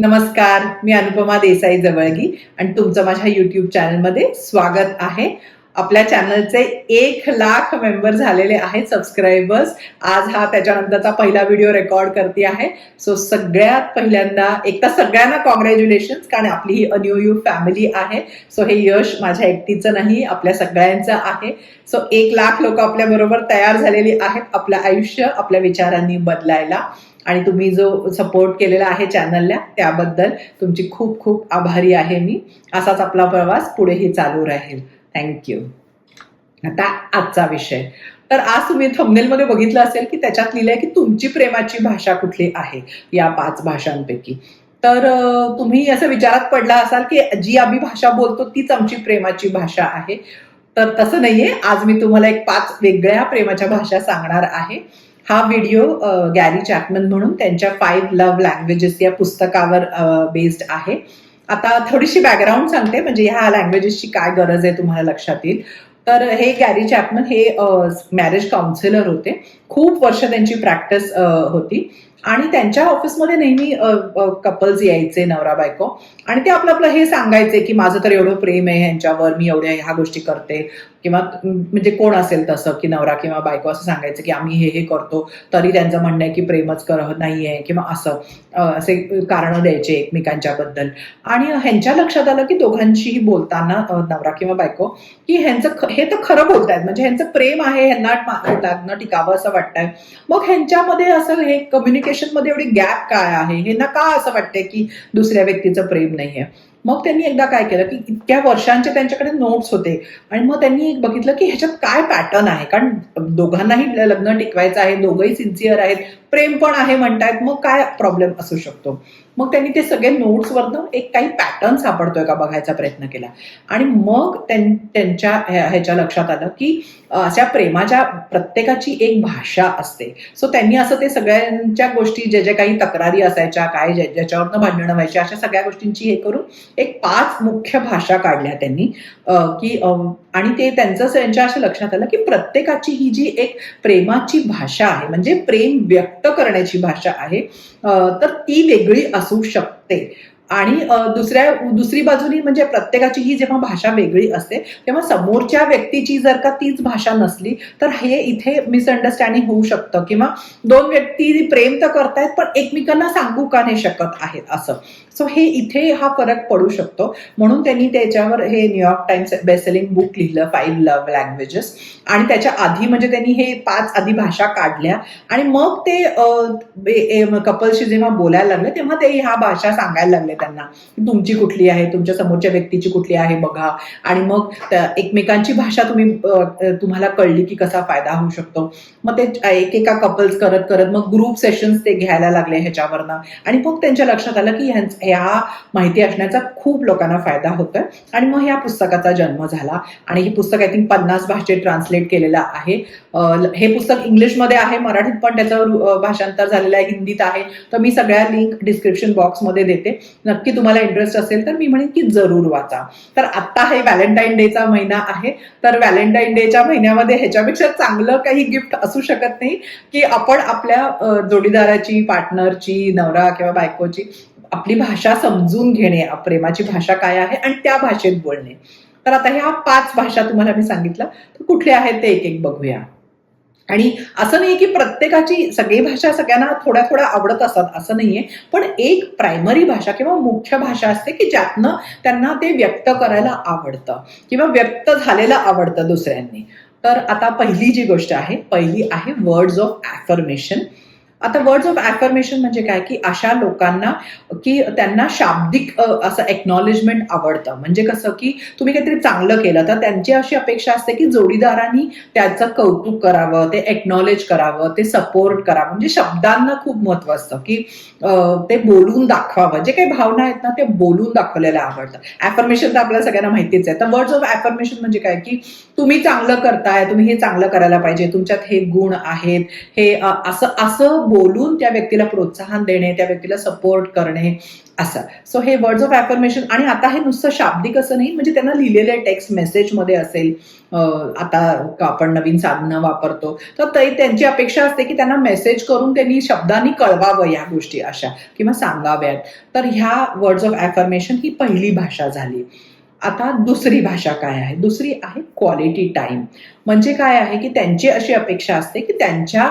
नमस्कार मी अनुपमा देसाई जवळगी आणि तुमचं माझ्या युट्यूब चॅनलमध्ये स्वागत आहे. आपल्या चॅनलचे एक लाख मेंबर झालेले आहेत सबस्क्रायबर्स आज हा त्याच्यानंतरचा पहिला व्हिडिओ रेकॉर्ड करते आहे. सो सगळ्यात पहिल्यांदा एक तर सगळ्यांना कॉंग्रॅच्युलेशन्स कारण आपली ही अन्यू यू फॅमिली आहे. सो हे यश माझ्या एकटीचं नाही आपल्या सगळ्यांचं आहे. सो एक लाख लोक आपल्याबरोबर तयार झालेली आहेत आपलं आयुष्य आपल्या विचारांनी बदलायला. आणि तुम्ही जो सपोर्ट केलेला आहे चॅनलला त्याबद्दल तुमची खूप खूप आभारी आहे मी. असाच आपला प्रवास पुढेही चालू राहील. थँक्यू आता आजचा विषय. तर आज तुम्ही थंबनेलमध्ये बघितलं असेल की त्याच्यात लिहिलंय की तुमची प्रेमाची भाषा कुठली आहे या पाच भाषांपैकी. तर तुम्ही असं विचारात पडला असाल की जी आम्ही भाषा बोलतो तीच आमची प्रेमाची भाषा आहे. तर तसं नाहीये. आज मी तुम्हाला एक पाच वेगळ्या प्रेमाच्या भाषा सांगणार आहे. हा व्हिडिओ गॅरी चॅपमन म्हणून त्यांच्या फाईव्ह लव्ह लँग्वेजेस या पुस्तकावर बेस्ड आहे. आता थोडीशी बॅकग्राऊंड सांगते म्हणजे ह्या लँग्वेजेसची काय गरज आहे तुम्हाला लक्षात येईल. तर हे गॅरी चॅपमन हे मॅरेज काउन्सिलर होते. खूप वर्ष त्यांची प्रॅक्टिस होती. आणि त्यांच्या ऑफिसमध्ये नेहमी कपल्स यायचे नवरा बायको. आणि ते आपलं आपलं हे सांगायचे की माझं तर एवढं प्रेम आहे ह्यांच्यावर मी एवढ्या ह्या गोष्टी करते. किंवा म्हणजे कोण असेल तसं की नवरा किंवा बायको असं सांगायचं की आम्ही हे हे करतो. तरी त्यांचं म्हणणं आहे की प्रेमच करत नाहीये किंवा असं असे कारणं द्यायचे एकमेकांच्या बद्दल आणि ह्यांच्या लक्षात आलं की दोघांशीही बोलताना नवरा किंवा बायको की ह्यांचं हे तर खरं बोलतायत. म्हणजे ह्यांचं प्रेम आहे ह्यांना टिकावं असं वाटतंय. मग ह्यांच्यामध्ये असं हे कम्युनिकेशन मध्ये एवढी गॅप काय आहे? हे ना का असं वाटतंय की दुसऱ्या व्यक्तीचं प्रेम नाहीये. मग त्यांनी एकदा काय केलं की इतक्या वर्षांचे त्यांच्याकडे नोट्स होते. आणि मग त्यांनी एक बघितलं की ह्याच्यात काय पॅटर्न आहे? कारण दोघांनाही लग्न टिकवायचं आहे दोघंही सिन्सिअर आहेत. प्रेम पण आहे म्हणतायत मग काय प्रॉब्लेम असू शकतो? मग त्यांनी ते सगळे नोट्सवरनं एक काही पॅटर्न सापडतोय का बघायचा प्रयत्न केला. आणि मग त्यांच्या ह्याच्या लक्षात आलं की अशा प्रेमाच्या प्रत्येकाची एक भाषा असते. सो त्यांनी असं ते सगळ्यांच्या गोष्टी जे जे काही तक्रारी असायच्या काय ज्याच्यावरनं भांडणं व्हायची अशा सगळ्या गोष्टींची हे करून एक पाच मुख्य भाषा काढल्या त्यांनी. की आणि ते त्यांचं त्यांच्या असं लक्षात आलं की प्रत्येकाची ही जी एक प्रेमाची भाषा आहे म्हणजे प्रेम व्यक्त करण्याची भाषा आहे तर ती वेगळी असू शकते. आणि दुसऱ्या दुसरी बाजूनी म्हणजे प्रत्येकाची ही जेव्हा भाषा वेगळी असते तेव्हा समोरच्या व्यक्तीची जर का तीच भाषा नसली तर हे इथे मिसअंडरस्टँडिंग होऊ शकतं किंवा दोन व्यक्ती प्रेम तर करतायत पण एकमेकांना सांगू का नाही शकत आहेत असं. सो हे इथे हा फरक पडू शकतो. म्हणून त्यांनी त्याच्यावर हे New York Times bestselling book लिहिलं फाईव्ह लव्ह लँग्वेजेस आणि त्याच्या आधी म्हणजे त्यांनी हे पाच आधी भाषा काढल्या. आणि मग ते कपलशी जेव्हा बोलायला लागले तेव्हा ते ह्या भाषा सांगायला लागले. त्यांना. तुमची कुठली आहे? तुमच्या समोरच्या व्यक्तीची कुठली आहे? बघा. आणि मग एकमेकांची भाषा तुम्ही तुम्हाला कळली की कसा फायदा होऊ शकतो. मग ते एकेका कपल्स करत करत मग ग्रुप सेशन्स ते घ्यायला लागले ह्याच्यावरनं. आणि मग त्यांच्या लक्षात आलं की ह्या माहिती असण्याचा खूप लोकांना फायदा होतोय. आणि मग ह्या पुस्तकाचा जन्म झाला. आणि हे पुस्तक आय थिंक पन्नास भाषेत ट्रान्सलेट केलेलं आहे. हे पुस्तक इंग्लिशमध्ये आहे मराठीत पण त्याचं भाषांतर झालेलं आहे हिंदीत आहे. तर मी सगळ्या लिंक डिस्क्रिप्शन बॉक्समध्ये देते. नक्की तुम्हाला इंटरेस्ट असेल तर मी म्हणेन की जरूर वाचा. तर आत्ता हे व्हॅलेंटाईन डेचा महिना आहे. तर व्हॅलेंटाईन डेच्या महिन्यामध्ये ह्याच्यापेक्षा चांगलं काही गिफ्ट असू शकत नाही की आपण आपल्या जोडीदाराची पार्टनरची नवरा किंवा बायकोची आपली भाषा समजून घेणे प्रेमाची भाषा काय आहे आणि त्या भाषेत बोलणे. तर आता ह्या पाच भाषा तुम्हाला मी सांगितलं. तर कुठल्या आहेत ते एक एक बघूया. आणि असं नाही की प्रत्येकाची सगळी भाषा सगळ्यांना थोड्या थोड्या आवडत असतात असं नाहीये. पण एक प्रायमरी भाषा किंवा मुख्य भाषा असते की ज्यातनं त्यांना ते व्यक्त करायला आवडतं किंवा व्यक्त झालेलं आवडतं दुसऱ्यांनी. तर आता पहिली जी गोष्ट आहे पहिली आहे वर्ड्स ऑफ ॲफर्मेशन आता वर्ड्स ऑफ ॲफर्मेशन म्हणजे काय? की अशा लोकांना की त्यांना शाब्दिक असं एक्नॉलेजमेंट आवडतं. म्हणजे कसं की तुम्ही काहीतरी चांगलं केलं तर त्यांची अशी अपेक्षा असते की जोडीदारांनी त्याचं कौतुक करावं ते एक्नॉलेज करावं ते सपोर्ट करावं. म्हणजे शब्दांना खूप महत्त्व असतं की ते बोलून दाखवावं. जे काही भावना आहेत ना ते बोलून दाखवलेलं आवडतं ॲफर्मेशन तर आपल्याला सगळ्यांना माहितीच आहे. तर वर्ड्स ऑफ ॲफर्मेशन म्हणजे काय? की तुम्ही चांगलं करताय तुम्ही हे चांगलं करायला पाहिजे तुमच्यात हे गुण आहेत हे असं असं बोलून त्या व्यक्तीला प्रोत्साहन देणे त्या व्यक्तीला सपोर्ट करणे असं. सो हे वर्ड्स ऑफ ॲफर्मेशन आणि आता हे नुसतं शाब्दिक असं नाही म्हणजे त्यांना लिहिलेले टेक्स्ट मेसेजमध्ये असेल आता आपण नवीन साधनं वापरतो तर ते त्यांची अपेक्षा असते की त्यांना मेसेज करून त्यांनी शब्दांनी कळवावं या गोष्टी अशा किंवा सांगाव्यात. तर ह्या वर्ड्स ऑफ ॲफर्मेशन ही पहिली भाषा झाली. आता दुसरी भाषा काय आहे? दुसरी आहे क्वालिटी टाईम म्हणजे काय आहे की त्यांची अशी अपेक्षा असते की त्यांच्या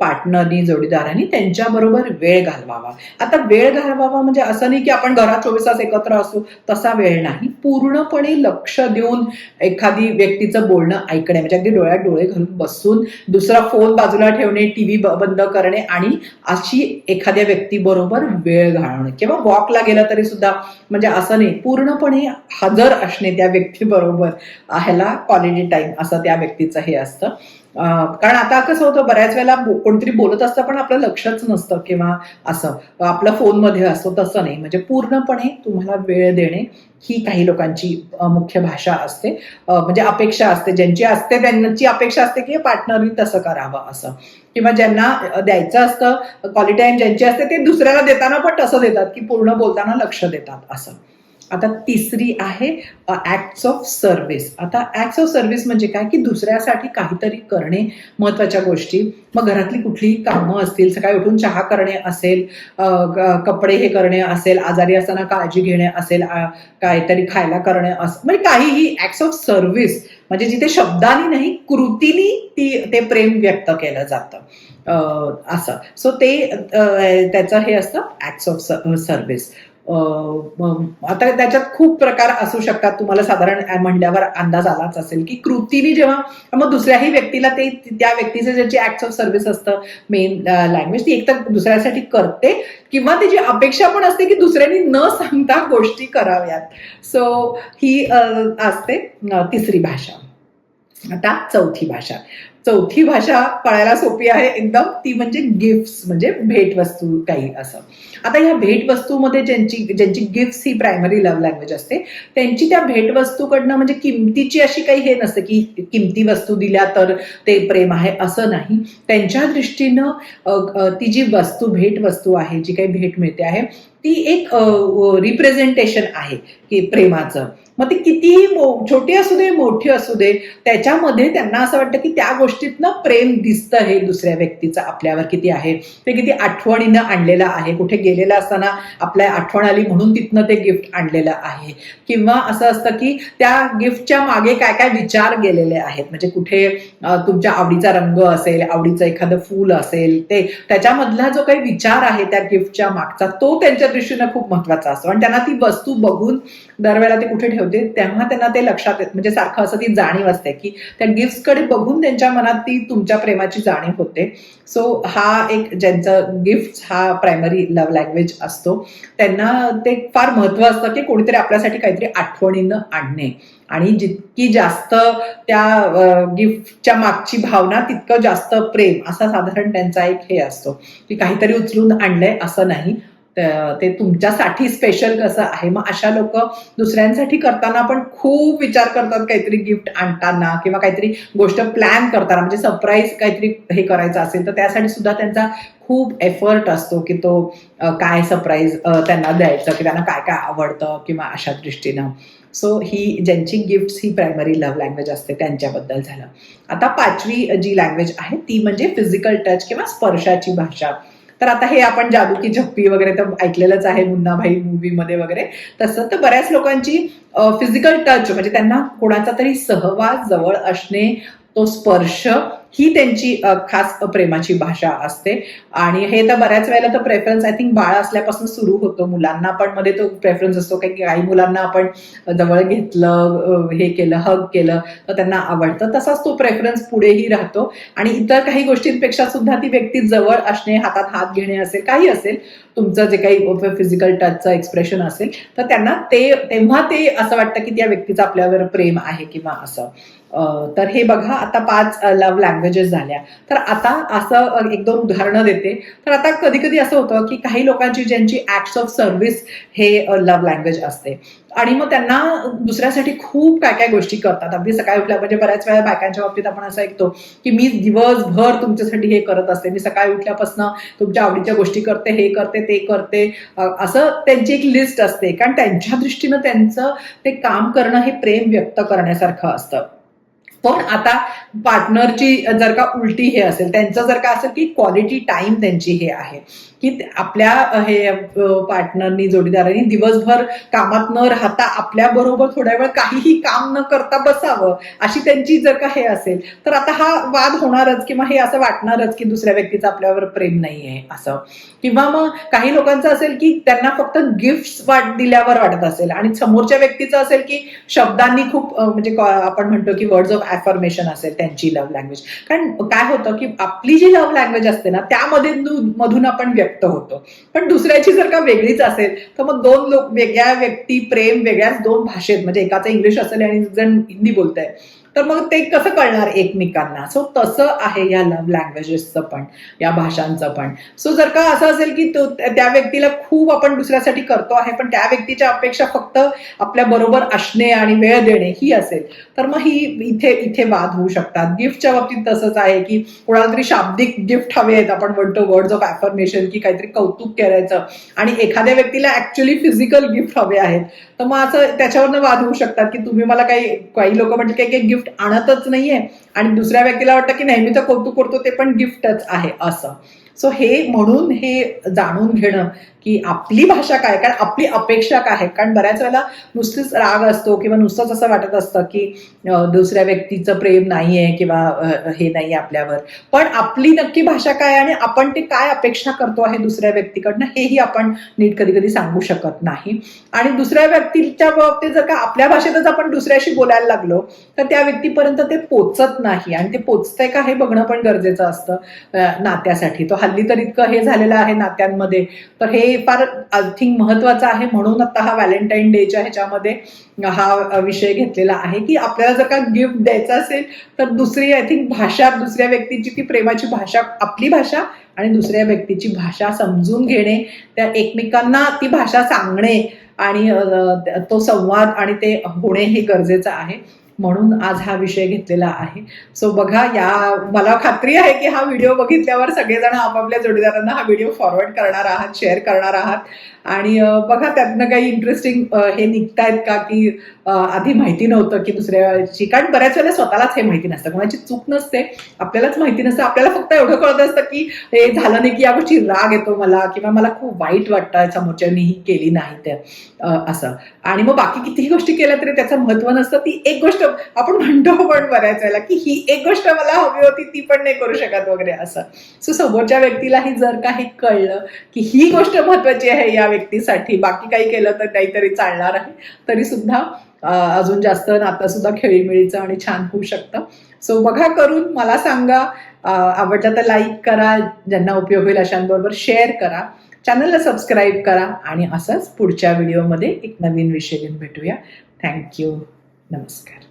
पार्टनरनी जोडीदारांनी त्यांच्याबरोबर वेळ घालवावा. आता वेळ घालवावा म्हणजे असं नाही की आपण घरात चोवीस तास एकत्र असू तसा वेळ नाही. पूर्णपणे लक्ष देऊन एखादी व्यक्तीचं बोलणं ऐकणे म्हणजे अगदी डोळ्यात डोळे घालून बसून दुसरा फोन बाजूला ठेवणे टी व्ही बंद करणे आणि अशी एखाद्या व्यक्तीबरोबर वेळ घालवणे. किंवा वॉकला गेलं तरी सुद्धा म्हणजे असं नाही. पूर्णपणे हजर असणे त्या व्यक्तीबरोबर ह्याला क्वालिटी टाइम असं त्या व्यक्तीचं हे असतं. कारण आता कसं होतं बऱ्याच वेळेला कोणतरी बोलत असतं पण आपलं लक्षच नसतं किंवा असं. आपलं फोनमध्ये असतो तसं नाही. म्हणजे पूर्णपणे तुम्हाला वेळ देणे ही काही लोकांची मुख्य भाषा असते. म्हणजे अपेक्षा असते. ज्यांची असते त्यांची अपेक्षा असते की पार्टनरनी तसं करावं असं. किंवा ज्यांना द्यायचं असतं क्वालिटी टाईम ज्यांची असते ते दुसऱ्याला देताना पण तसं देतात की पूर्ण बोलताना लक्ष देतात असं. आता तिसरी आहे ऍक्ट्स ऑफ सर्व्हिस आता ऍक्ट्स ऑफ सर्व्हिस म्हणजे काय? की दुसऱ्यासाठी काहीतरी करणे महत्त्वाच्या गोष्टी. मग घरातली कुठलीही कामं असतील सकाळी उठून चहा करणे असेल कपडे हे करणे असेल आजारी असताना काळजी घेणे असेल काहीतरी खायला करणे असेल म्हणजे काहीही ऍक्ट्स ऑफ सर्व्हिस म्हणजे जिथे शब्दांनी नाही कृतीनी ती ते प्रेम व्यक्त केलं जातं. असं. सो ते त्याचं हे असतं ऍक्ट्स ऑफ सर्व्हिस आता त्याच्यात खूप प्रकार असू शकतात. तुम्हाला साधारण म्हणल्यावर अंदाज आलाच असेल की कृतीने जेव्हा मग दुसऱ्याही व्यक्तीला ते त्या व्यक्तीचं ज्याची ऍक्ट ऑफ सर्व्हिस असतं मेन लँग्वेज ती एकतर दुसऱ्यासाठी करते किंवा त्याची अपेक्षा पण असते की दुसऱ्यांनी न सांगता गोष्टी कराव्यात. सो ही असते तिसरी भाषा. आता चौथी भाषा. चौथी भाषा कळायला सोपी आहे एकदम. ती म्हणजे गिफ्ट म्हणजे भेटवस्तू काही असं. आता ह्या भेटवस्तूमध्ये ज्यांची ज्यांची गिफ्ट ही प्रायमरी लव्ह लँग्वेज असते त्यांची त्या भेटवस्तूकडनं म्हणजे किमतीची अशी काही हे नसते की किमती वस्तू दिल्या तर ते प्रेम आहे असं नाही. त्यांच्या दृष्टीनं ती जी वस्तू भेटवस्तू आहे जी काही भेट मिळते आहे ती एक रिप्रेझेंटेशन आहे की प्रेमाचं. मग ती कितीही मो- छोटी असू दे मोठी असू दे त्याच्यामध्ये त्यांना असं वाटतं की त्या गोष्टीतनं प्रेम दिसतं हे दुसऱ्या व्यक्तीचं आपल्यावर किती आहे. ते किती आठवणीनं आणलेलं आहे. कुठे गेलेलं असताना आपल्या आठवण आली म्हणून तिथनं ते गिफ्ट आणलेलं आहे. किंवा असं असतं की त्या गिफ्टच्या मागे काय काय विचार गेलेले आहेत. म्हणजे कुठे तुमच्या आवडीचा रंग असेल आवडीचं एखादं फूल असेल ते त्याच्यामधला जो काही विचार आहे त्या गिफ्टच्या मागचा तो त्यांच्या दृष्टीनं खूप महत्त्वाचा असतो. आणि त्यांना ती वस्तू बघून दरवेळेला ते कुठे ठेवते तेव्हा त्यांना ते लक्षात येत. म्हणजे सारखं असं ती जाणीव असते की त्या गिफ्टकडे बघून त्यांच्या मनात ती तुमच्या प्रेमाची जाणीव होते. सो हा एक ज्यांचं गिफ्ट हा प्रायमरी लव्ह लँग्वेज असतो त्यांना ते फार महत्त्व असतं की कोणीतरी आपल्यासाठी काहीतरी आठवणीनं आणणे. आणि जितकी जास्त त्या गिफ्टच्या मागची भावना तितकं जास्त प्रेम असा साधारण त्यांचा एक हे असतो की काहीतरी उचलून आणलंय असं नाही. ते तुमच्यासाठी स्पेशल कसं आहे? मग अशा लोक दुसऱ्यांसाठी करताना पण खूप विचार करतात काहीतरी गिफ्ट आणताना किंवा काहीतरी गोष्ट प्लॅन करताना. म्हणजे सरप्राईज काहीतरी हे करायचं असेल तर त्यासाठी सुद्धा त्यांचा खूप एफर्ट असतो की तो काय सरप्राईज त्यांना द्यायचं की त्यांना काय काय आवडतं किंवा अशा दृष्टीनं. सो ही ज्यांची गिफ्ट ही प्रायमरी लव्ह लँग्वेज असते त्यांच्याबद्दल झालं. आता पाचवी जी लँग्वेज आहे ती म्हणजे फिजिकल टच किंवा स्पर्शाची भाषा. तर आता हे आपण जादू की झप्पी वगैरे तर ऐकलेलंच आहे मुन्नाभाई मूवीमध्ये वगैरे. तसं तर बऱ्याच लोकांची फिजिकल टच म्हणजे त्यांना कोणाचा तरी सहवास जवळ असणे तो स्पर्श ही त्यांची खास प्रेमाची भाषा असते. आणि हे तर बऱ्याच वेळेला तर प्रेफरन्स आय थिंक बाळ असल्यापासून सुरू होतो मुलांना. पण मध्ये तो प्रेफरन्स असतो काही काही मुलांना आपण जवळ घेतलं हे केलं हग केलं तर त्यांना आवडतं. तसाच तो प्रेफरन्स पुढेही राहतो. आणि इतर काही गोष्टींपेक्षा सुद्धा ती व्यक्ती जवळ असणे हातात हात घेणे असेल काही असेल तुमचं जे काही फिजिकल टचचं एक्सप्रेशन असेल तर त्यांना ते तेव्हा ते असं वाटतं की त्या व्यक्तीचं आपल्यावर प्रेम आहे किंवा असं. तर हे बघा आता पाच लव्ह लँग्वेजेस झाल्या. तर आता असं एक दोन उदाहरणं देते. तर आता कधी कधी असं होतं की काही लोकांची ज्यांची ऍक्ट्स ऑफ सर्व्हिस हे लव्ह लँग्वेज असते. आणि मग त्यांना दुसऱ्यासाठी खूप काय काय गोष्टी करतात. अगदी सकाळी उठल्या म्हणजे बऱ्याच वेळा बायकांच्या बाबतीत आपण असं ऐकतो की मी दिवसभर तुमच्यासाठी हे करत असते. मी सकाळी उठल्यापासून तुमच्या आवडीच्या गोष्टी करते हे करते ते करते. असं त्यांची एक लिस्ट असते. कारण त्यांच्या दृष्टीनं त्यांचं ते काम करणं हे प्रेम व्यक्त करण्यासारखं असतं. पण आता पार्टनरची जर का उलटी हे असेल त्यांचं जर का असेल की क्वालिटी टाइम त्यांची हे आहे. की आपल्या हे पार्टनरनी जोडीदारांनी दिवसभर कामात न राहता आपल्या बरोबर थोड्या वेळ काहीही काम न करता बसावं अशी त्यांची जर का हे असेल तर आता हा वाद होणारच किंवा हे असं वाटणारच की दुसऱ्या व्यक्तीचं आपल्यावर प्रेम नाही आहे असं. किंवा मग काही लोकांचं असेल की त्यांना फक्त गिफ्ट वाट दिल्यावर वाटत असेल आणि समोरच्या व्यक्तीचं असेल की शब्दांनी खूप म्हणजे आपण म्हणतो की वर्ड्स ऑफ ॲफर्मेशन असेल त्यांची लव्ह लँग्वेज कारण काय होतं की आपली जी लव्ह लँग्वेज असते ना त्यामध्ये मधून आपण व्यक्त होतो. पण दुसऱ्याची जर का वेगळीच असेल तर मग दोन लोक वेगळ्या व्यक्ती प्रेम वेगळ्याच दोन भाषेत म्हणजे एकाचं इंग्लिश असेल आणि जण हिंदी बोलताय. तर मग ते कसं कळणार एकमेकांना? सो तसं आहे या लव्ह लँग्वेजेसचं पण या भाषांचं पण. सो जर का असं असेल की तो त्या व्यक्तीला खूप आपण दुसऱ्यासाठी करतो आहे पण त्या व्यक्तीच्या अपेक्षा फक्त आपल्या बरोबर असणे आणि वेळ देणे ही असेल तर मग ही इथे इथे वाद होऊ शकतात. गिफ्टच्या बाबतीत तसंच आहे की कोणाला तरी शाब्दिक गिफ्ट हवे आहेत. आपण म्हणतो वर्ड्स ऑफ ॲफर्मेशन की काहीतरी कौतुक करायचं आणि एखाद्या व्यक्तीला ऍक्च्युली फिजिकल गिफ्ट हवे आहेत. तर मग असं त्याच्यावरनं वाद होऊ शकतात की तुम्ही मला काही काही लोक म्हटले काही काही गिफ्ट आणतच नाहीये. आणि दुसऱ्या व्यक्तीला वाटतं की नेहमीचं कौतुक करतो ते पण गिफ्टच आहे असं. सो हे म्हणून हे जाणून घेणं की आपली भाषा काय कारण आपली अपेक्षा काय आहे? कारण बऱ्याच वेळेला नुसतीच राग असतो किंवा नुसतंच असं वाटत असतं की दुसऱ्या व्यक्तीचं प्रेम नाहीये किंवा हे नाही आपल्यावर. पण आपली नक्की भाषा काय आणि आपण ते काय अपेक्षा करतो आहे दुसऱ्या व्यक्तीकडनं हेही आपण नीट कधी कधी सांगू शकत नाही. आणि दुसऱ्या व्यक्तीच्या बाबतीत जर का आपल्या भाषेतच आपण दुसऱ्याशी बोलायला लागलो तर त्या व्यक्तीपर्यंत ते पोचत नाही. आणि ते पोचतंय का हे बघणं पण गरजेचं असतं नात्यासाठी. तो हल्ली तर इतकं हे झालेलं आहे नात्यांमध्ये. तर हे फार आय थिंक महत्वाचं आहे. म्हणून आता हा व्हॅलेंटाईन डेच्या ह्याच्यामध्ये हा विषय घेतलेला आहे की आपल्याला जर का गिफ्ट द्यायचं असेल तर दुसरी आय थिंक भाषा दुसऱ्या व्यक्तीची ती प्रेमाची भाषा आपली भाषा आणि दुसऱ्या व्यक्तीची भाषा समजून घेणे त्या एकमेकांना ती भाषा सांगणे आणि तो संवाद आणि ते होणे हे गरजेचं आहे. म्हणून आज हा विषय घेतलेला आहे. सो बघा या मला खात्री आहे की हा व्हिडिओ बघितल्यावर सगळेजण आपापल्या जोडीदारांना हा व्हिडिओ फॉरवर्ड करणार आहात शेअर करणार आहात. आणि बघा त्यातनं काही इंटरेस्टिंग हे निघतायत का की आधी माहिती नव्हतं की दुसऱ्याची कारण बऱ्याच वेळेला स्वतःलाच हे माहिती नसतं. कोणाची चूक नसते. आपल्यालाच माहिती नसतं. आपल्याला फक्त एवढं कळत असतं की हे झालं नाही की या गोष्टी राग येतो मला किंवा मला खूप वाईट वाटतं समोरच्यानी ही केली नाही ते असं. आणि मग बाकी कितीही गोष्टी केल्या तरी त्याचं महत्त्व नसतं. ती एक गोष्ट आपण म्हणतो पण बऱ्याच वेळेला की ही एक गोष्ट मला हवी होती ती पण नाही करू शकत वगैरे असं. सो समोरच्या व्यक्तीलाही जर का हे कळलं की ही गोष्ट महत्वाची आहे या व्यक्तीसाठी बाकी काही केलं तर काहीतरी चालणार आहे तरी सुद्धा अजून जास्त नातं सुद्धा खेळीमेळीचं आणि छान होऊ शकतं. सो बघा करून मला सांगा आवडलं तर लाईक करा ज्यांना उपयोग होईल अशांबरोबर शेअर करा. चॅनलला सबस्क्राईब करा आणि असंच पुढच्या व्हिडिओमध्ये एक नवीन विषय घेऊन भेटूया. थँक्यू नमस्कार.